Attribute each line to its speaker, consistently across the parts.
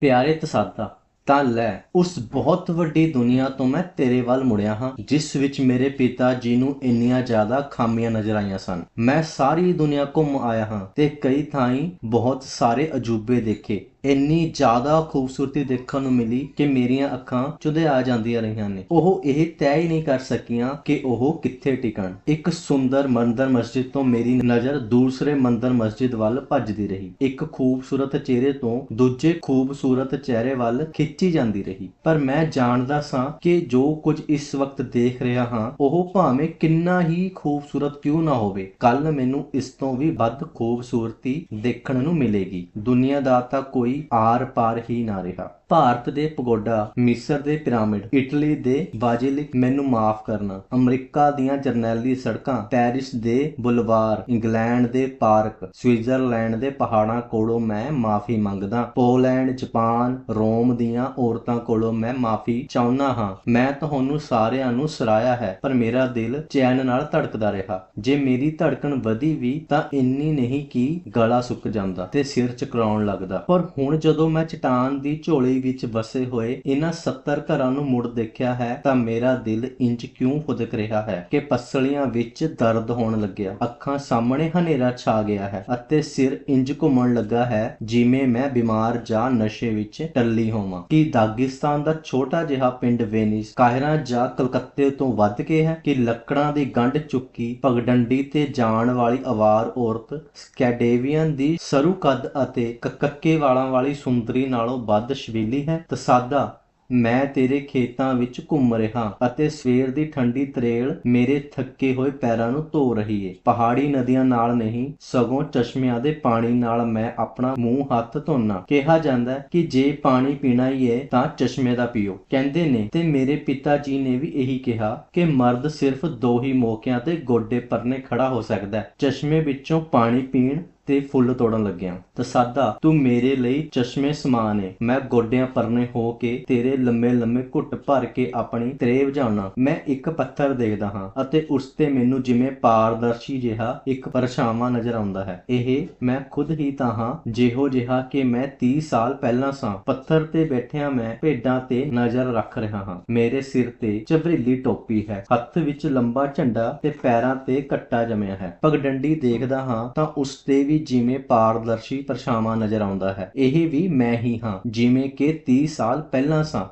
Speaker 1: ਪਿਆਰੇ ਤਸਾਦਾ ਤਾਂ ਲੈ, ਉਸ ਬਹੁਤ ਵੱਡੀ ਦੁਨੀਆ ਤੋਂ ਮੈਂ ਤੇਰੇ ਵੱਲ ਮੁੜਿਆ ਹਾਂ, ਜਿਸ ਵਿੱਚ ਮੇਰੇ ਪਿਤਾ ਜੀ ਨੂੰ ਇੰਨੀਆਂ ਜ਼ਿਆਦਾ ਖਾਮੀਆਂ ਨਜ਼ਰ ਆਈਆਂ ਸਨ। ਮੈਂ ਸਾਰੀ ਦੁਨੀਆ ਘੁੰਮ ਆਇਆ ਹਾਂ ਤੇ ਕਈ ਥਾਈਂ ਬਹੁਤ ਸਾਰੇ ਅਜੂਬੇ ਦੇਖੇ। ਇੰਨੀ ਜ਼ਿਆਦਾ ਖੂਬਸੂਰਤੀ ਦੇਖਣ ਨੂੰ ਮਿਲੀ ਕਿ ਮੇਰੀਆਂ ਅੱਖਾਂ ਚੁਦੇ ਆ ਜਾਂਦੀਆਂ ਰਹੀਆਂ ਨੇ। ਉਹ ਇਹ ਤੈਅ ਹੀ ਨਹੀਂ ਕਰ ਸਕੀਆਂ ਕਿ ਉਹ ਕਿੱਥੇ ਟਿਕਣ। ਇੱਕ ਸੁੰਦਰ ਮੰਦਰ ਮਸਜਿਦ ਤੋਂ ਮੇਰੀ ਨਜ਼ਰ ਦੂਸਰੇ ਮੰਦਰ ਮਸਜਿਦ ਵੱਲ ਭੱਜਦੀ ਰਹੀ। ਇੱਕ ਖੂਬਸੂਰਤ ਚਿਹਰੇ ਤੋਂ ਦੂਜੇ ਖੂਬਸੂਰਤ ਚਿਹਰੇ ਵੱਲ ਖਿੱਚੀ ਜਾਂਦੀ ਰਹੀ। ਪਰ ਮੈਂ ਜਾਣਦਾ ਸਾਂ ਕਿ ਜੋ ਕੁਝ ਇਸ ਵਕਤ ਦੇਖ ਰਿਹਾ ਹਾਂ, ਉਹ ਭਾਵੇਂ ਕਿੰਨਾ ਹੀ ਖੂਬਸੂਰਤ ਕਿਉਂ ਨਾ ਹੋਵੇ ਕੱਲ ਮੈਨੂੰ ਇਸ ਤੋਂ ਵੀ ਵੱਧ ਖੂਬਸੂਰਤੀ ਦੇਖਣ ਨੂੰ ਮਿਲੇਗੀ। ਦੁਨੀਆ ਦਾ ਤਾਂ ਕੋਈ ਆਰ ਪਾਰ ਹੀ ਨਾ ਰਿਹਾ। ਭਾਰਤ ਦੇ ਪਗੋਡਾ, ਮਿਸਰ ਦੇ ਪਿਰਾਮਿਡ, ਇਟਲੀ ਦੇ ਬਾਜ਼ਿਲਿਕ ਮੈਨੂੰ ਮਾਫ ਕਰਨਾ। ਅਮਰੀਕਾ ਦੀਆਂ ਜਰਨੈਲੀ ਸੜਕਾਂ, ਪੈਰਿਸ ਦੇ ਬੁਲਵਾਰ, ਇੰਗਲੈਂਡ ਦੇ ਪਾਰਕ, ਸਵਿਟਜ਼ਰਲੈਂਡ ਦੇ ਪਹਾੜਾਂ ਕੋਲੋਂ ਮੈਂ ਮਾਫੀ ਮੰਗਦਾ। ਪੋਲੈਂਡ, ਜਾਪਾਨ, ਰੋਮ ਦੀਆਂ ਔਰਤਾਂ ਕੋਲੋਂ ਮੈਂ ਮਾਫੀ ਚਾਹੁੰਦਾ ਹਾਂ। ਮੈਂ ਤੁਹਾਨੂੰ ਸਾਰਿਆਂ ਨੂੰ ਸਰਾਇਆ ਹੈ, ਪਰ ਮੇਰਾ ਦਿਲ ਚੈਨ ਨਾਲ ਧੜਕਦਾ ਰਿਹਾ। ਜੇ ਮੇਰੀ ਧੜਕਣ ਵਧੀ ਵੀ, ਤਾਂ ਇੰਨੀ ਨਹੀਂ ਕਿ ਗਲਾ ਸੁੱਕ ਜਾਂਦਾ ਤੇ ਸਿਰ ਚਕਰਾਉਣ ਲੱਗਦਾ। ਪਰ ਹੁਣ ਜਦੋਂ ਮੈਂ ਚਟਾਨ ਦੀ ਝੋਲੀ ਵਿੱਚ ਵਸੇ ਹੋਏ ਇਹਨਾਂ 70 ਘਰਾਂ ਨੂੰ ਮੁੜ ਦੇਖਿਆ ਹੈ ਤਾਂ ਮੇਰਾ ਦਿਲ ਇੰਜ ਕਿਉਂ ਫੁਦਕ ਰਿਹਾ ਹੈ ਕਿ ਪਸਲੀਆਂ ਵਿੱਚ ਦਰਦ ਹੋਣ ਲੱਗਿਆ। ਅੱਖਾਂ ਸਾਹਮਣੇ ਹਨੇਰਾ ਛਾ ਗਿਆ ਹੈ ਅਤੇ ਸਿਰ ਇੰਜ ਘੁੰਮਣ ਲੱਗਾ ਹੈ ਜਿਵੇਂ ਮੈਂ ਬਿਮਾਰ ਜਾਂ ਨਸ਼ੇ ਵਿੱਚ ਟੱਲੀ ਹੋਵਾਂ। ਕਿ ਦਾਗਿਸਤਾਨ ਦਾ ਛੋਟਾ ਜਿਹਾ ਪਿੰਡ ਵੇਨਿਸ, ਕਾਹਿਰਾ ਜਾਂ ਕਲਕੱਤੇ ਤੋਂ ਵੱਧ ਕੇ ਹੈ? ਕਿ ਲੱਕੜਾਂ ਦੀ ਗੰਢ ਚੁੱਕੀ ਪਗਡੰਡੀ ਤੇ ਜਾਣ ਵਾਲੀ ਅਵਾਰ ਔਰਤ ਸਕੈਡੇਵੀਅਨ ਦੀ ਸਰੂ ਕੱਦ ਅਤੇ ਕੱਕੇ ਵਾਲਾਂ ਵਾਲੀ ਸੁੰਦਰੀ ਨਾਲੋਂ ਵੱਧ ਸ਼ਬੀਲੀ ਹੈ, ਤਸਾਦਾ, ਮੈਂ ਤੇਰੇ ਖੇਤਾਂ ਵਿੱਚ ਘੁੰਮ ਰਿਹਾ ਅਤੇ ਸਵੇਰ ਦੀ ਠੰਡੀ ਤਰੇਲ ਮੇਰੇ ਥੱਕੇ ਹੋਏ ਪੈਰਾਂ ਨੂੰ ਧੋ ਰਹੀ ਏ। ਪਹਾੜੀ ਨਦੀਆਂ ਨਾਲ ਨਹੀਂ, ਸਗੋਂ ਚਸ਼ਮਿਆਂ ਦੇ ਪਾਣੀ ਨਾਲ ਮੈਂ ਆਪਣਾ ਮੂੰਹ ਹੱਥ ਧੋਣਾ ਕਿਹਾ ਜਾਂਦਾ ਹੈ ਕਿ ਜੇ ਪਾਣੀ ਪੀਣਾ ਹੀ ਏ, ਤਾਂ ਚਸ਼ਮੇ ਦਾ ਪੀਓ। ਕਹਿੰਦੇ ਨੇ, ਤੇ ਮੇਰੇ ਪਿਤਾ ਜੀ ਨੇ ਵੀ ਇਹੀ ਕਿਹਾ ਕਿ ਮਰਦ ਸਿਰਫ ਦੋ ਹੀ ਮੌਕਿਆਂ ਤੇ ਗੋਡੇ ਪਰਨੇ ਖੜਾ ਹੋ ਸਕਦਾ ਚਸ਼ਮੇ ਵਿੱਚੋਂ ਪਾਣੀ ਪੀਣ ਤੇ ਫੁੱਲ ਤੋੜਨ ਲੱਗਿਆ। ਤਸਾਦਾ ਤੂੰ ਮੇਰੇ ਲਈ ਚਸ਼ਮੇ ਸਮਾਨ ਏ। ਮੈਂ ਗੋਡਿਆਂ ਪਰਨੇ ਹੋ ਕੇ ਤੇਰੇ ਲੰਮੇ ਲੰਮੇ ਘੁੱਟ ਭਰ ਕੇ ਆਪਣੀ ਤਰੇਵ ਜਾਣਾ ਮੈਂ ਇੱਕ ਪੱਥਰ ਦੇਖਦਾ ਹਾਂ ਅਤੇ ਉਸ ਤੇ ਮੈਨੂੰ ਜਿਵੇਂ ਪਾਰਦਰਸ਼ੀ ਜਿਹਾ ਇੱਕ ਪਰਛਾਵਾਂ ਨਜ਼ਰ ਆਉਂਦਾ ਹੈ। ਇਹ ਮੈਂ ਖੁਦ ਹੀ ਤਾਂ ਹਾਂ, ਜਿਹੋ ਜਿਹਾ ਕਿ ਮੈਂ 30 ਸਾਲ ਪਹਿਲਾਂ ਸਾਂ। ਪੱਥਰ ਤੇ ਬੈਠਿਆ ਮੈਂ ਭੇਡਾਂ ਤੇ ਨਜ਼ਰ ਰੱਖ ਰਿਹਾ ਹਾਂ। ਮੇਰੇ ਸਿਰ ਤੇ ਚਬਰੀਲੀ ਟੋਪੀ ਹੈ। ਹੱਥ ਵਿੱਚ ਲੰਬਾ ਝੰਡਾ ਤੇ ਪੈਰਾਂ ਤੇ ਕੱਟਾ ਜਮਿਆ ਹੈ। ਪਗਡੰਡੀ ਦੇਖਦਾ ਹਾਂ ਤਾਂ ਉਸ ਤੇ ਵੀ ਜਿਵੇਂ ਪਾਰਦਰਸ਼ੀ ਪਰਛਾਵਾਂ ਨਜ਼ਰ ਆਉਂਦਾ ਹੈ, ਇਹ ਵੀ ਮੈਂ ਹੀ ਹਾਂ, ਜਿਵੇਂ ਕਿ 30 ਸਾਲ ਪਹਿਲਾਂ ਸਾਂ।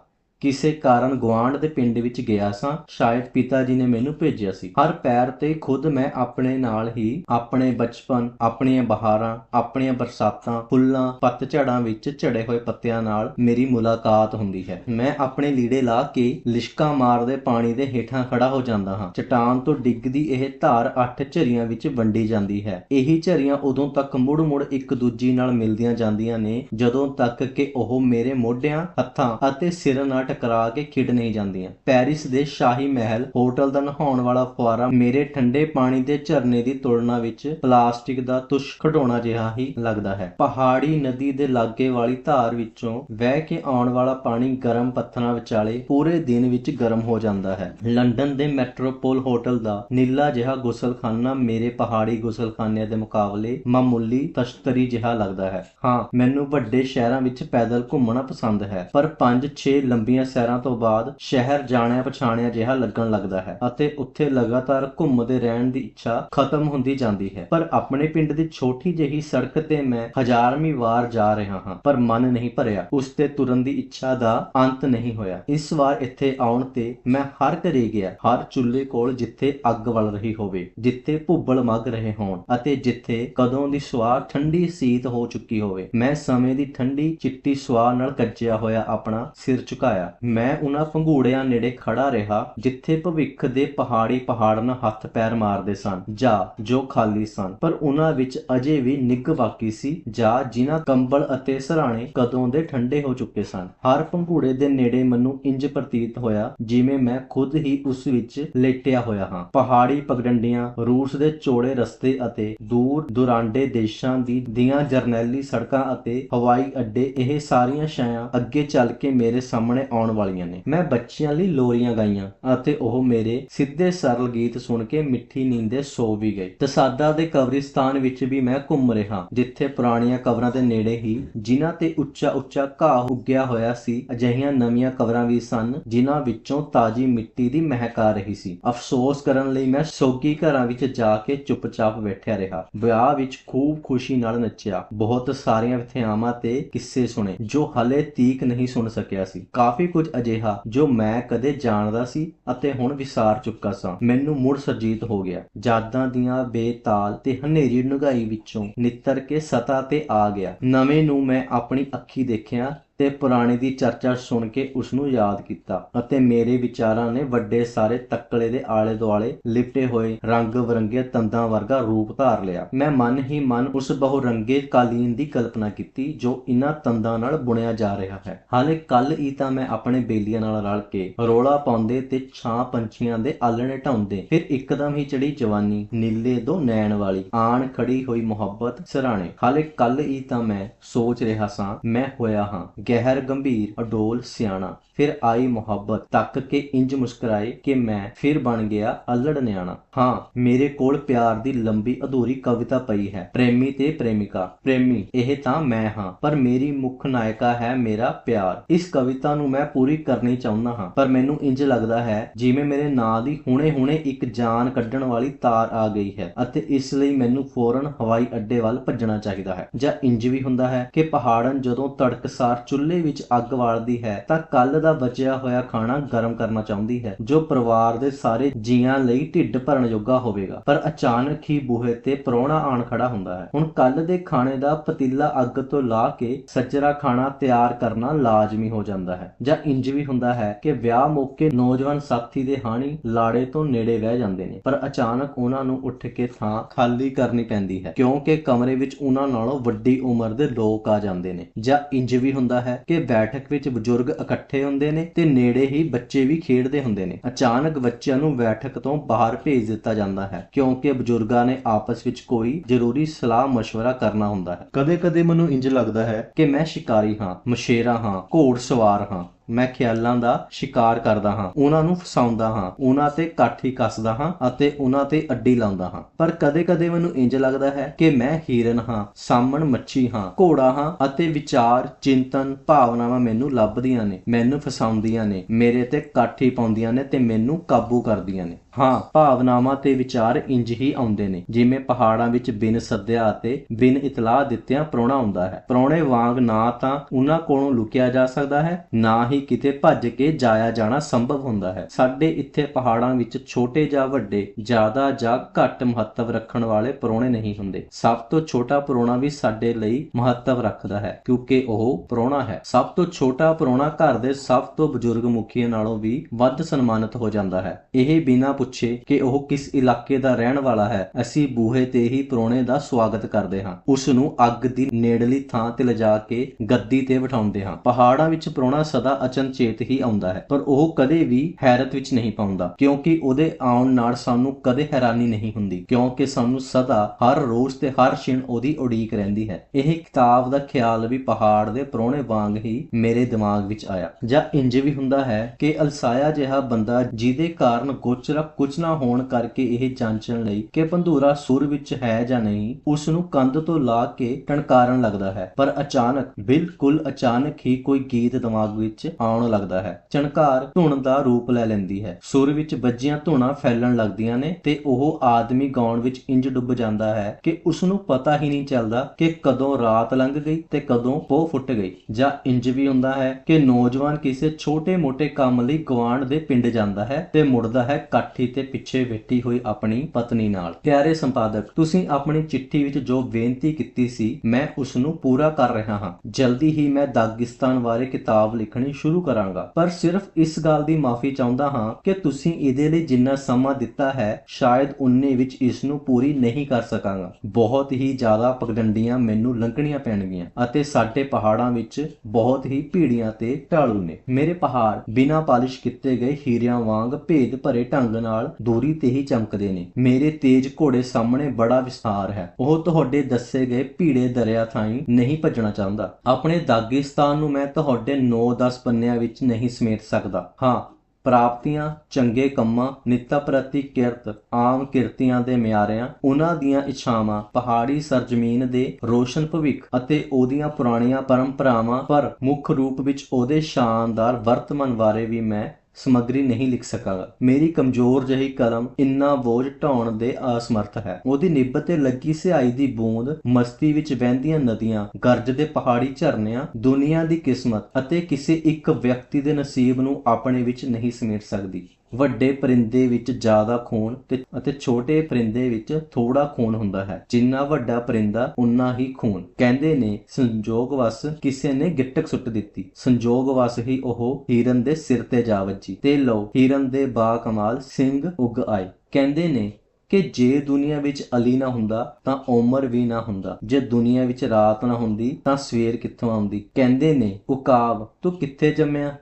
Speaker 1: ਕਿਸੇ ਕਾਰਨ ਗਵਾਂਡ ਦੇ ਪਿੰਡ ਵਿੱਚ ਗਿਆ ਸਾਂ, ਸ਼ਾਇਦ ਪਿਤਾ ਜੀ ਨੇ ਮੈਨੂੰ ਭੇਜਿਆ ਸੀ। ਹਰ ਪੈਰ ਤੇ ਖੁਦ ਮੈਂ ਆਪਣੇ ਨਾਲ ਹੀ ਆਪਣੇ ਬਚਪਨ, ਆਪਣੀਆਂ ਬਹਾਰਾਂ, ਆਪਣੀਆਂ ਬਰਸਾਤਾਂ, ਫੁੱਲਾਂ, ਪਤਝੜਾਂ ਵਿੱਚ ਝੜੇ ਹੋਏ ਪੱਤਿਆਂ ਨਾਲ ਮੇਰੀ ਮੁਲਾਕਾਤ ਹੁੰਦੀ ਹੈ। ਮੈਂ ਆਪਣੇ ਲੀੜੇ ਲਾ ਕੇ ਲਿਸ਼ਕਾਂ ਮਾਰਦੇ ਪਾਣੀ ਦੇ ਹੇਠਾਂ ਖੜਾ ਹੋ ਜਾਂਦਾ ਹਾਂ। ਚਟਾਨ ਤੋਂ ਡਿੱਗਦੀ ਇਹ ਧਾਰ ਅੱਠ ਝਰੀਆਂ ਵਿੱਚ ਵੰਡੀ ਜਾਂਦੀ ਹੈ। ਇਹੀ ਝਰੀਆਂ ਉਦੋਂ ਤੱਕ ਮੁੜ-ਮੁੜ ਇੱਕ ਦੂਜੀ ਨਾਲ ਮਿਲਦੀਆਂ ਜਾਂਦੀਆਂ ਨੇ, ਜਦੋਂ ਤੱਕ ਕਿ ਉਹ ਮੇਰੇ ਮੋਢਿਆਂ, ਹੱਥਾਂ ਅਤੇ ਸਿਰ ਨਾਲ ਟਕਰਾ ਕੇ ਖਿੜ ਨਹੀਂ ਜਾਂਦੀਆਂ। ਪੈਰਿਸ ਦੇ ਸ਼ਾਹੀ ਮਹਿਲ ਹੋਟਲ ਦਾ ਨਹਾਉਣ ਵਾਲਾ ਫੁਆਰਾ ਮੇਰੇ ਠੰਡੇ ਪਾਣੀ ਦੇ ਝਰਨੇ ਦੀ ਤੁਲਨਾ ਵਿੱਚ ਪਲਾਸਟਿਕ ਦਾ ਤੁਸ਼ ਖਡਾਉਣਾ ਜਿਹਾ ਹੀ ਲੱਗਦਾ ਹੈ। ਪਹਾੜੀ ਨਦੀ ਦੇ ਲਾਗੇ ਵਾਲੀ ਧਾਰ ਵਿੱਚੋਂ ਵਹਿ ਕੇ ਆਉਣ ਵਾਲਾ ਪਾਣੀ ਗਰਮ ਪੱਥਰਾਂ ਵਿਚਾਲੇ ਪੂਰੇ ਦਿਨ ਵਿੱਚ ਗਰਮ ਹੋ ਜਾਂਦਾ ਹੈ। ਲੰਡਨ ਦੇ ਮੈਟਰੋਪੋਲ ਹੋਟਲ ਦਾ ਨੀਲਾ ਜਿਹਾ ਗੁਸਲਖਾਨਾ ਮੇਰੇ ਪਹਾੜੀ ਗੁਸਲਖਾਨਿਆਂ ਦੇ ਮੁਕਾਬਲੇ ਮਾਮੂਲੀ ਤਸ਼ਤਰੀ ਜਿਹਾ ਲੱਗਦਾ ਹੈ। ਹਾਂ, ਮੈਨੂੰ ਵੱਡੇ ਸ਼ਹਿਰਾਂ ਵਿੱਚ ਪੈਦਲ ਘੁੰਮਣਾ ਪਸੰਦ ਹੈ, ਪਰ 5-6 ਲੰਬੀਆਂ ਸੈਰਾਂ ਤੋਂ ਬਾਅਦ ਸ਼ਹਿਰ ਜਾਣਿਆ ਪਛਾਣਿਆ ਜਿਹਾ ਲੱਗਣ ਲੱਗਦਾ ਹੈ ਅਤੇ ਉੱਥੇ ਲਗਾਤਾਰ ਘੁੰਮਦੇ ਰਹਿਣ ਦੀ ਇੱਛਾ ਖਤਮ ਹੁੰਦੀ ਜਾਂਦੀ ਹੈ। ਪਰ ਆਪਣੇ ਪਿੰਡ ਦੀ ਛੋਟੀ ਜਿਹੀ ਸੜਕ ਤੇ ਮੈਂ ਹਜ਼ਾਰਵੀਂ ਵਾਰ ਜਾ ਰਿਹਾ ਹਾਂ, ਪਰ ਮਨ ਨਹੀਂ ਭਰਿਆ। ਉਸ ਤੇ ਤੁਰਨ ਦੀ ਇੱਛਾ ਦਾ ਅੰਤ ਨਹੀਂ ਹੋਇਆ। ਇਸ ਵਾਰ ਇੱਥੇ ਆਉਣ ਤੇ ਮੈਂ ਹਰ ਘਰੇ ਗਿਆ, ਹਰ ਚੁੱਲ੍ਹੇ ਕੋਲ ਜਿੱਥੇ ਅੱਗ ਵਲ ਰਹੀ ਹੋਵੇ, ਜਿੱਥੇ ਭੁੱਬਲ ਮੱਗ ਰਹੇ ਹੋਣ ਅਤੇ ਜਿੱਥੇ ਕਦੋਂ ਦੀ ਸਵਾਹ ਠੰਡੀ ਸੀਤ ਹੋ ਚੁੱਕੀ ਹੋਵੇ। ਮੈਂ ਸਮੇਂ ਦੀ ਠੰਡੀ ਚਿੱਟੀ ਸਵਾਹ ਨਾਲ ਕੱਜਿਆ ਹੋਇਆ ਆਪਣਾ ਸਿਰ ਝੁਕਾਇਆ। ਮੈਂ ਉਹਨਾਂ ਪੰਘੂੜਿਆਂ ਨੇੜੇ ਖੜਾ ਰਿਹਾ ਜਿੱਥੇ ਭਵਿੱਖ ਦੇ ਪਹਾੜੀ ਪਹਾੜਨ ਹੱਥ ਪੈਰ ਮਾਰਦੇ ਸਨ, ਜਾਂ ਜੋ ਖਾਲੀ ਸਨ। ਪਰ ਉਹਨਾਂ ਵਿੱਚ ਅਜੇ ਵੀ ਨਿੱਘ ਬਾਕੀ ਸੀ, ਜਾਂ ਜਿਨ੍ਹਾਂ ਕੰਬਲ ਅਤੇ ਸਰਾਣੇ ਕਦੋਂ ਦੇ ਠੰਡੇ ਹੋ ਚੁੱਕੇ ਸਨ। ਹਰ ਪੰਘੂੜੇ ਦੇ ਨੇੜੇ ਮੈਨੂੰ ਇੰਜ ਪ੍ਰਤੀਤ ਹੋਇਆ ਜਿਵੇਂ ਮੈਂ ਖੁਦ ਹੀ ਉਸ ਵਿੱਚ ਲੇਟਿਆ ਹੋਇਆ ਹਾਂ। ਪਹਾੜੀ ਪਗਡੰਡੀਆਂ, ਰੂਸ ਦੇ ਚੋੜੇ ਰਸਤੇ ਅਤੇ ਦੂਰ ਦੁਰਾਂਡੇ ਦੇਸ਼ਾਂ ਦੀ ਦੀਆਂ ਜਰਨੈਲੀ ਸੜਕਾਂ ਅਤੇ ਹਵਾਈ ਅੱਡੇ, ਇਹ ਸਾਰੀਆਂ ਸ਼ਾਇਆਂ ਅੱਗੇ ਚੱਲ ਕੇ ਮੇਰੇ ਸਾਹਮਣੇ ਆਉਣ ਵਾਲੀਆਂ ਨੇ। ਮੈਂ ਬੱਚਿਆਂ ਲਈ ਲੋਰੀਆਂ ਗਾਈਆਂ ਅਤੇ ਉਹ ਮੇਰੇ ਸਿੱਧੇ ਸਰਲ ਗੀਤ ਸੁਣ ਕੇ ਮਿੱਠੀ ਨੀਂਦੇ ਸੋ ਵੀ ਗਏ। ਤਸਾਦਾ ਦੇ ਕਬਰਿਸਤਾਨ ਵਿੱਚ ਵੀ ਮੈਂ ਘੁੰਮ ਰਿਹਾ, ਜਿੱਥੇ ਪੁਰਾਣੀਆਂ ਕਬਰਾਂ ਦੇ ਨੇੜੇ ਹੀ ਜਿਨ੍ਹਾਂ ਤੇ ਉੱਚਾ ਉੱਚਾ ਘਾਹ ਉੱਗਿਆ ਹੋਇਆ ਸੀ, ਅਜਿਹੀਆਂ ਨਵੀਆਂ ਕਬਰਾਂ ਵੀ ਸਨ, ਜਿਨ੍ਹਾਂ ਵਿੱਚੋਂ ਤਾਜੀ ਮਿੱਟੀ ਦੀ ਮਹਿਕ ਆ ਰਹੀ ਸੀ। ਅਫਸੋਸ ਕਰਨ ਲਈ ਮੈਂ ਸੋਗੀ ਘਰਾਂ ਵਿੱਚ ਜਾ ਕੇ ਚੁੱਪਚਾਪ ਬੈਠਿਆ ਰਿਹਾ। ਵਿਆਹ ਵਿੱਚ ਖੂਬ ਖੁਸ਼ੀ ਨਾਲ ਨੱਚਿਆ। ਬਹੁਤ ਸਾਰੀਆਂ ਵਿਥਿਆਵਾਂ ਤੇ ਕਿੱਸੇ ਸੁਣੇ, ਜੋ ਹਲੇ ਤੀਕ ਨਹੀਂ ਸੁਣ ਸਕਿਆ ਸੀ। ਕਾਫੀ ਕੁਝ ਅਜਿਹਾ ਜੋ ਮੈਂ ਕਦੇ ਜਾਣਦਾ ਸੀ ਅਤੇ ਹੁਣ ਵਿਸਾਰ ਚੁੱਕਾ ਸਾਂ। ਮੈਨੂੰ ਮੁੜ ਸਰਜੀਤ ਹੋ ਗਿਆ। ਯਾਦਾਂ ਦੀਆਂ ਬੇਤਾਲ ਤੇ ਹਨੇਰੀ ਡੂੰਘਾਈ ਵਿੱਚੋਂ ਨਿੱਤਰ ਕੇ ਸਤਾ ਤੇ ਆ ਗਿਆ। ਨਵੇਂ ਨੂੰ ਮੈਂ ਆਪਣੀ ਅੱਖੀ ਦੇਖਿਆ ਤੇ ਪੁਰਾਣੇ ਦੀ ਚਰਚਾ ਸੁਣ ਕੇ ਉਸ ਨੂੰ ਯਾਦ ਕੀਤਾ ਅਤੇ ਮੇਰੇ ਵਿਚਾਰਾਂ ਨੇ ਵੱਡੇ ਸਾਰੇ ਤੱਕਲੇ ਦੇ ਆਲੇ ਦੁਆਲੇ ਲਿਪਟੇ ਹੋਏ ਰੰਗ ਬਰੰਗੇ ਤੰਦਾਂ ਵਰਗਾ ਰੂਪ ਧਾਰ ਲਿਆ। ਮੈਂ ਮਨ ਹੀ ਮਨ ਉਸ ਬਹੁਰੰਗੇ ਕਾਲੀਨ ਦੀ ਕਲਪਨਾ ਕੀਤੀ ਜੋ ਇਨ੍ਹਾਂ ਤੰਦਾਂ ਨਾਲ ਬੁਣਿਆ ਜਾ ਰਿਹਾ ਹੈ। ਹਾਲੇ ਕੱਲ ਹੀ ਤਾਂ ਮੈਂ ਆਪਣੇ ਬੇਲੀਆਂ ਨਾਲ ਰਲ ਕੇ ਰੋਲਾ ਪਾਉਂਦੇ ਤੇ ਛਾਂ ਪੰਛੀਆਂ ਦੇ ਆਲਣੇ ਢਾਉਂਦੇ, ਫਿਰ ਇੱਕਦਮ ਹੀ ਚੜੀ ਜਵਾਨੀ, ਨੀਲੇ ਦੋ ਨੈਣ ਵਾਲੀ, ਆਣ ਖੜੀ ਹੋਈ ਮੁਹੱਬਤ, ਸਰਾਣੇ। ਹਾਲੇ ਕੱਲ ਹੀ ਤਾਂ ਮੈਂ ਸੋਚ ਰਿਹਾ ਸਾਂ, ਮੈਂ ਹੋਇਆ ਹਾਂ ਗਹਿਰ, ਗੰਭੀਰ, ਅਡੋਲ, ਸਿਆਣਾ। ਫਿਰ ਆਈ ਮੁਹੱਬਤ, ਤੱਕ ਕੇ ਇੰਜ ਮੁਸਕਰਾਏ ਕਿ ਮੈਂ ਫਿਰ ਬਣ ਗਿਆ ਅਲੜ ਨਿਆਣਾ। ਹਾਂ, ਮੇਰੇ ਕੋਲ ਪਿਆਰ ਦੀ ਲੰਬੀ ਅਧੂਰੀ ਕਵਿਤਾ ਪਈ ਹੈ, ਪ੍ਰੇਮੀ ਤੇ ਪ੍ਰੇਮਿਕਾ। ਪ੍ਰੇਮੀ, ਇਹ ਤਾਂ ਮੈਂ ਹਾਂ, ਪਰ ਮੇਰੀ ਮੁੱਖ ਨਾਇਕਾ ਹੈ ਮੇਰਾ ਪਿਆਰ। ਇਸ ਕਵਿਤਾ ਨੂੰ ਮੈਂ ਪੂਰੀ ਕਰਨੀ ਚਾਹੁੰਦਾ ਹਾਂ, ਪਰ ਮੈਨੂੰ ਇੰਜ ਲੱਗਦਾ ਹੈ ਜਿਵੇਂ ਮੇਰੇ ਨਾਂ ਦੀ ਹੁਣੇ-ਹੁਣੇ ਇੱਕ ਜਾਨ ਕੱਢਣ ਵਾਲੀ ਤਾਰ ਆ ਗਈ ਹੈ ਅਤੇ ਇਸ ਲਈ ਮੈਨੂੰ ਫੌਰਨ ਹਵਾਈ ਅੱਡੇ ਵੱਲ ਭੱਜਣਾ ਚਾਹੀਦਾ ਹੈ। ਜਾਂ ਇੰਜ ਵੀ ਹੁੰਦਾ ਹੈ ਕਿ ਪਹਾੜਨ ਜਦੋਂ ਤੜਕਸਾਰ ਚੁੱਲ੍ਹੇ ਵਿੱਚ ਅੱਗ ਬਾਲਦੀ ਹੈ ਤਾਂ ਕੱਲ ਦਾ ਬਚਿਆ ਹੋਇਆ ਖਾਣਾ ਗਰਮ ਕਰਨਾ ਚਾਹੁੰਦੀ ਹੈ, ਜੋ ਪਰਿਵਾਰ ਦੇ ਸਾਰੇ ਜੀਆਂ ਲਈ ਢਿੱਡ ਭਰਨ ਜੋਗਾ ਹੋਵੇਗਾ। ਪਰ ਅਚਾਨਕ ਹੀ ਬੂਹੇ ਤੇ ਪ੍ਰਾਹੁਣਾ ਆਣ ਖੜਾ ਹੁੰਦਾ ਹੈ। ਹੁਣ ਕੱਲ ਦੇ ਖਾਣੇ ਦਾ ਪਤੀਲਾ ਅੱਗ ਤੋਂ ਲਾ ਕੇ ਸੱਜਰਾ ਖਾਣਾ ਤਿਆਰ ਕਰਨਾ ਲਾਜ਼ਮੀ ਹੋ ਜਾਂਦਾ ਹੈ। ਜਾਂ ਇੰਜ ਵੀ ਹੁੰਦਾ ਹੈ ਕਿ ਵਿਆਹ ਮੌਕੇ ਨੌਜਵਾਨ ਸਾਥੀ ਦੇ ਹਾਣੀ ਲਾੜੇ ਤੋਂ ਨੇੜੇ ਰਹਿ ਜਾਂਦੇ ਨੇ, ਪਰ ਅਚਾਨਕ ਉਹਨਾਂ ਨੂੰ ਉੱਠ ਕੇ ਥਾਂ ਖਾਲੀ ਕਰਨੀ ਪੈਂਦੀ ਹੈ, ਕਿਉਂਕਿ ਕਮਰੇ ਵਿੱਚ ਉਹਨਾਂ ਨਾਲੋਂ ਵੱਡੀ ਉਮਰ ਦੇ ਲੋਕ ਆ ਜਾਂਦੇ ਨੇ। ਜਾਂ ਇੰਜ ਵੀ ਹੁੰਦਾ ਹੈ ਕਿ ਬੈਠਕ ਵਿੱਚ ਬਜ਼ੁਰਗ ਇਕੱਠੇ ਹੁੰਦੇ ਨੇ ਤੇ ਨੇੜੇ ਹੀ ਬੱਚੇ ਵੀ ਖੇਡਦੇ ਹੁੰਦੇ ਨੇ ਅਚਾਨਕ ਬੱਚਿਆਂ ਨੂੰ ਬੈਠਕ ਤੋਂ ਬਾਹਰ ਭੇਜ ਦਿੱਤਾ ਜਾਂਦਾ ਹੈ ਕਿਉਂਕਿ ਬਜ਼ੁਰਗਾਂ ਨੇ ਆਪਸ ਵਿੱਚ ਕੋਈ ਜ਼ਰੂਰੀ ਸਲਾਹ مشورہ ਕਰਨਾ ਹੁੰਦਾ ਹੈ ਕਦੇ-ਕਦੇ ਮੈਨੂੰ ਇੰਜ ਲੱਗਦਾ ਹੈ ਕਿ ਮੈਂ ਸ਼ਿਕਾਰੀ ਹਾਂ ਮਸ਼ੇਰਾ ਹਾਂ ਘੋੜ ਸਵਾਰ ਹਾਂ ਮੈਂ ਖਿਆਲਾਂ ਦਾ ਸ਼ਿਕਾਰ ਕਰਦਾ ਹਾਂ, ਉਹਨਾਂ ਨੂੰ ਫਸਾਉਂਦਾ ਹਾਂ, ਉਹਨਾਂ ਤੇ ਕਾਠੀ ਕੱਸਦਾ ਹਾਂ ਅਤੇ ਉਹਨਾਂ ਤੇ ਅੱਡੀ ਲਾਉਂਦਾ ਹਾਂ। ਪਰ ਕਦੇ-ਕਦੇ ਮੈਨੂੰ ਇੰਜ ਲੱਗਦਾ ਹੈ ਕਿ ਮੈਂ ਹੀਰਨ ਹਾਂ, ਸਾਮਣ ਮੱਛੀ ਹਾਂ, ਘੋੜਾ ਹਾਂ ਅਤੇ ਵਿਚਾਰ, ਚਿੰਤਨ, ਭਾਵਨਾਵਾਂ ਮੈਨੂੰ ਲੱਭਦੀਆਂ ਨੇ, ਮੈਨੂੰ ਫਸਾਉਂਦੀਆਂ ਨੇ, ਮੇਰੇ ਤੇ ਕਾਠੀ ਪਾਉਂਦੀਆਂ ਨੇ ਤੇ ਮੈਨੂੰ ਕਾਬੂ ਕਰਦੀਆਂ ਨੇ। ਹਾਂ, ਭਾਵਨਾਵਾਂ ਤੇ ਵਿਚਾਰ ਇੰਜ ਹੀ ਆਉਂਦੇ ਨੇ, ਜਿਵੇਂ ਪਹਾੜਾਂ ਵਿੱਚ ਬਿਨ ਸੱਦਿਆ ਅਤੇ ਬਿਨ ਇਤਲਾਹ ਦਿੱਤਿਆਂ ਪ੍ਰਾਹੁਣਾ ਆਉਂਦਾ ਹੈ। ਪ੍ਰਾਹੁਣੇ ਵਾਂਗ ਨਾ ਤਾਂ ਉਹਨਾਂ ਕੋਲੋਂ ਲੁਕਿਆ ਜਾ ਸਕਦਾ ਹੈ, ਨਾ ਹੀ ਕਿਤੇ ਭੱਜ ਕੇ ਜਾਇਆ ਜਾਣਾ ਸੰਭਵ ਹੁੰਦਾ ਹੈ। ਸਾਡੇ ਇੱਥੇ ਪਹਾੜਾਂ ਵਿੱਚ ਛੋਟੇ ਜਾਂ ਵੱਡੇ, ਜ਼ਿਆਦਾ ਜਾਂ ਘੱਟ ਮਹੱਤਵ ਰੱਖਣ ਵਾਲੇ ਪ੍ਰਾਹੁਣੇ ਨਹੀਂ ਹੁੰਦੇ। ਸਭ ਤੋਂ ਛੋਟਾ ਪ੍ਰਾਹੁਣਾ ਵੀ ਸਾਡੇ ਲਈ ਮਹੱਤਵ ਰੱਖਦਾ ਹੈ, ਕਿਉਂਕਿ ਉਹ ਪ੍ਰਾਹੁਣਾ ਹੈ। ਸਭ ਤੋਂ ਛੋਟਾ ਪ੍ਰਾਹੁਣਾ ਘਰ ਦੇ ਸਭ ਤੋਂ ਬਜ਼ੁਰਗ ਮੁਖੀਆਂ ਨਾਲੋਂ ਵੀ ਵੱਧ ਸਨਮਾਨਿਤ ਹੋ ਜਾਂਦਾ ਹੈ। ਇਹ ਬਿਨਾਂ ਪੁੱਛੇ ਕਿ ਉਹ ਕਿਸ ਇਲਾਕੇ ਦਾ ਰਹਿਣ ਵਾਲਾ ਹੈ, ਅਸੀਂ ਬੂਹੇ ਤੇ ਹੀ ਪ੍ਰਾਹੁਣੇ ਦਾ ਸਵਾਗਤ ਕਰਦੇ ਹਾਂ। ਉਸ ਨੂੰ ਅੱਗ ਦੀ ਨੇੜਲੀ ਥਾਂ ਤੇ ਲਿਜਾ ਕੇ ਗੱਦੀ ਤੇ ਬਿਠਾਉਂਦੇ ਹਾਂ। ਪਹਾੜਾਂ ਵਿੱਚ ਪ੍ਰਾਹੁਣਾ ਸਦਾ ਅਚਨਚੇਤ ਹੀ ਆਉਂਦਾ ਹੈ। ਪਰ ਉਹ ਕਦੇ ਵੀ ਹੈਰਤ ਵਿੱਚ ਨਹੀਂ ਪਾਉਂਦਾ, ਕਿਉਂਕਿ ਉਹਦੇ ਆਉਣ ਨਾਲ ਸਾਨੂੰ ਕਦੇ ਹੈਰਾਨੀ ਨਹੀਂ ਹੁੰਦੀ, ਕਿਉਂਕਿ ਸਾਨੂੰ ਸਦਾ ਹਰ ਰੋਜ਼ ਤੇ ਹਰ ਛਿਣ ਉਹਦੀ ਉਡੀਕ ਰਹਿੰਦੀ ਹੈ। ਇਹ ਕਿਤਾਬ ਦਾ ਖਿਆਲ ਵੀ ਪਹਾੜ ਦੇ ਪ੍ਰਾਹੁਣੇ ਵਾਂਗ ਹੀ ਮੇਰੇ ਦਿਮਾਗ ਵਿੱਚ ਆਇਆ। ਜਾਂ ਇੰਜ ਵੀ ਹੁੰਦਾ ਹੈ ਕਿ ਅਲਸਾਇਆ ਜਿਹਾ ਬੰਦਾ ਜਿਹਦੇ ਕਾਰਨ ਗੋਚਰਾ ਕੁਝ ਨਾ ਹੋਣ ਕਰਕੇ ਇਹ ਜਾਂਚਣ ਲਈ ਕਿ ਭੰਦੂਰਾ ਸੁਰ ਵਿੱਚ ਹੈ ਜਾਂ ਨਹੀਂ ਉਸ ਨੂੰ ਕੰਧ ਤੋਂ ਲਾ ਕੇ ਟਣਕਾਰਨ ਲੱਗਦਾ ਹੈ। ਪਰ ਅਚਾਨਕ, ਬਿਲਕੁਲ ਅਚਾਨਕ ਹੀ ਕੋਈ ਗੀਤ ਦਿਮਾਗ ਵਿੱਚ ਆਉਣ ਲੱਗਦਾ ਹੈ। ਚਣਕਾਰ ਧੁਨ ਦਾ ਰੂਪ ਲੈ ਲੈਂਦੀ ਹੈ। ਸੁਰ ਵਿੱਚ ਵੱਜੀਆਂ ਧੁਨਾਂ ਫੈਲਣ ਲੱਗਦੀਆਂ ਨੇ ਤੇ ਉਹ ਆਦਮੀ ਗਾਉਣ ਵਿੱਚ ਇੰਜ ਡੁੱਬ ਜਾਂਦਾ ਹੈ ਕਿ ਉਸ ਨੂੰ ਪਤਾ ਹੀ ਨਹੀਂ ਚੱਲਦਾ ਕਿ ਕਦੋਂ ਰਾਤ ਲੰਘ ਗਈ ਤੇ ਕਦੋਂ ਪੋ ਫੁੱਟ ਗਈ। ਜਾਂ ਇੰਜ ਵੀ ਹੁੰਦਾ ਹੈ ਕਿ ਨੌਜਵਾਨ ਕਿਸੇ ਛੋਟੇ-ਮੋਟੇ ਕੰਮ ਲਈ ਗਵਾਂਢ ਦੇ ਪਿੰਡ ਜਾਂਦਾ ਹੈ ਤੇ ਮੁੜਦਾ ਹੈ ਕਾਠੀ ਤੇ ਪਿੱਛੇ ਬੈਠੀ ਹੋਈ ਆਪਣੀ ਪਤਨੀ ਨਾਲ। ਪਿਆਰੇ ਸੰਪਾਦਕ, ਤੁਸੀਂ ਆਪਣੀ ਚਿੱਠੀ ਵਿੱਚ ਜੋ ਬੇਨਤੀ ਕੀਤੀ ਸੀ, ਮੈਂ ਉਸ ਨੂੰ ਪੂਰਾ ਕਰ ਰਿਹਾ ਹਾਂ। ਜਲਦੀ ਹੀ ਮੈਂ ਦਾਗਿਸਤਾਨ ਬਾਰੇ ਕਿਤਾਬ ਲਿਖਣੀ ਸ਼ੁਰੂ ਕਰਾਂਗਾ। ਪਰ ਸਿਰਫ ਇਸ ਗੱਲ ਦੀ ਮਾਫੀ ਚਾਹੁੰਦਾ ਹਾਂ ਕਿ ਤੁਸੀਂ ਇਹਦੇ ਲਈ ਜਿੰਨਾ ਸਮਾਂ ਦਿੱਤਾ ਹੈ, ਸ਼ਾਇਦ ਉਨੇ ਵਿੱਚ ਇਸ ਨੂੰ ਪੂਰੀ ਨਹੀਂ ਕਰ ਸਕਾਂਗਾ। ਬਹੁਤ ਹੀ ਜ਼ਿਆਦਾ ਪਗਡੰਡੀਆਂ ਮੈਨੂੰ ਲੰਘਣੀਆਂ ਪੈਣਗੀਆਂ ਅਤੇ ਸਾਡੇ ਪਹਾੜਾਂ ਵਿੱਚ ਬਹੁਤ ਹੀ ਭੀੜੀਆਂ ਤੇ ਢਾਲੂ ਨੇ। ਮੇਰੇ ਪਹਾੜ ਬਿਨਾਂ ਪਾਲਿਸ਼ ਕੀਤੇ ਗਏ ਹੀਰਿਆਂ ਵਾਂਗ ਭੇਦ ਭਰੇ ਢੰਗ ਨਾਲ ਦੂਰੀ ਤੇ ਹੀ ਚਮਕਦੇ ਨੇ। ਮੇਰੇ ਤੇਜ਼ ਘੋੜੇ ਸਾਹਮਣੇ ਬੜਾ ਵਿਸਥਾਰ ਹੈ। ਉਹ ਤੁਹਾਡੇ ਦੱਸੇ ਗਏ ਭੀੜੇ ਦਰਿਆ ਥਾਈਂ ਨਹੀਂ ਭੱਜਣਾ ਚਾਹੁੰਦਾ। ਆਪਣੇ ਦਾਗਿਸਤਾਨ ਨੂੰ ਮੈਂ ਤੁਹਾਡੇ 9-10 ਪੰਨਿਆਂ ਵਿੱਚ ਨਹੀਂ ਸਮੇਟ ਸਕਦਾ। ਹਾਂ, ਪ੍ਰਾਪਤੀਆਂ, ਚੰਗੇ ਕੰਮਾਂ, ਨਿੱਤਾ ਪ੍ਰਤੀ ਕਿਰਤ, ਆਮ ਕਿਰਤੀਆਂ ਦੇ ਮਿਆਰਿਆਂ, ਉਹਨਾਂ ਦੀਆਂ ਇੱਛਾਵਾਂ, ਪਹਾੜੀ ਸਰਜ਼ਮੀਨ ਦੇ ਰੋਸ਼ਨ ਭਵਿੱਖ ਅਤੇ ਉਹਦੀਆਂ ਪੁਰਾਣੀਆਂ ਪਰੰਪਰਾਵਾਂ ਪਰ ਮੁੱਖ ਰੂਪ ਵਿੱਚ ਉਹਦੇ ਸ਼ਾਨਦਾਰ ਵਰਤਮਾਨ ਬਾਰੇ ਵੀ ਮੈਂ ਸਮੱਗਰੀ ਨਹੀਂ ਲਿਖ ਸਕਾਂਗਾ ਮੇਰੀ ਕਮਜ਼ੋਰ ਜਹੀ ਕਲਮ ਇੰਨਾ ਬੋਝ ਢਾਉਣ ਦੇ ਅਸਮਰਥ ਹੈ। ਉਹਦੀ ਨਿੱਬ ਤੇ ਲੱਗੀ ਸਿਆਈ ਦੀ ਬੂੰਦ ਮਸਤੀ ਵਿੱਚ ਵਹਿੰਦੀਆਂ ਨਦੀਆਂ ਗਰਜਦੇ ਪਹਾੜੀ ਝਰਨਿਆਂ, ਦੁਨੀਆ ਦੀ ਕਿਸਮਤ ਅਤੇ ਕਿਸੇ ਇੱਕ ਵਿਅਕਤੀ ਦੇ ਨਸੀਬ ਨੂੰ ਆਪਣੇ ਵਿੱਚ ਨਹੀਂ ਸਮੇਟ ਸਕਦੀ। ਵੱਡੇ ਪਰਿੰਦੇ ਵਿੱਚ ਜ਼ਿਆਦਾ ਖੂਨ ਅਤੇ ਛੋਟੇ ਪਰਿੰਦੇ ਵਿੱਚ ਥੋੜਾ ਖੂਨ ਹੁੰਦਾ ਹੈ। ਜਿੰਨਾ ਵੱਡਾ ਪਰਿੰਦਾ ਉਨਾ ਹੀ ਖੂਨ। ਕਹਿੰਦੇ ਨੇ ਸੰਜੋਗਵਸ ਕਿਸੇ ਨੇ ਗਿੱਟਕ ਸੁੱਟ ਦਿੱਤੀ। ਸੰਜੋਗਵਸ ਹੀ ਉਹ ਹੀਰਨ ਦੇ ਸਿਰ ਤੇ ਜਾ ਵੱਜੀ। ਤੇ ਲਓ, ਹੀਰਨ ਦੇ ਬਾ ਕਮਾਲ ਸਿੰਘ ਉੱਗ ਆਏ। ਕਹਿੰਦੇ ਨੇ ਕਿ ਜੇ ਦੁਨੀਆ ਵਿੱਚ ਅਲੀ ਨਾ ਹੁੰਦਾ, ਤਾਂ ਉਮਰ ਵੀ ਨਾ ਹੁੰਦਾ। ਜੇ ਦੁਨੀਆ ਵਿੱਚ ਰਾਤ ਨਾ ਹੁੰਦੀ, ਤਾਂ ਸਵੇਰ ਕਿੱਥੋਂ ਆਉਂਦੀ? ਕਹਿੰਦੇ ਨੇ, ਉਕਾਬ, ਤੂੰ ਕਿੱਥੇ ਜੰਮਿਆ?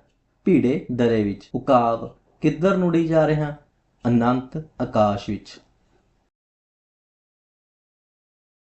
Speaker 1: ਭੀੜੇ ਦਰੇ ਵਿੱਚ। ਉਕਾਬ ਕਿੱਧਰ ਨੂੰ ਉਡੀ ਜਾ ਰਿਹਾ? ਅਨੰਤ ਆਕਾਸ਼ ਵਿੱਚ।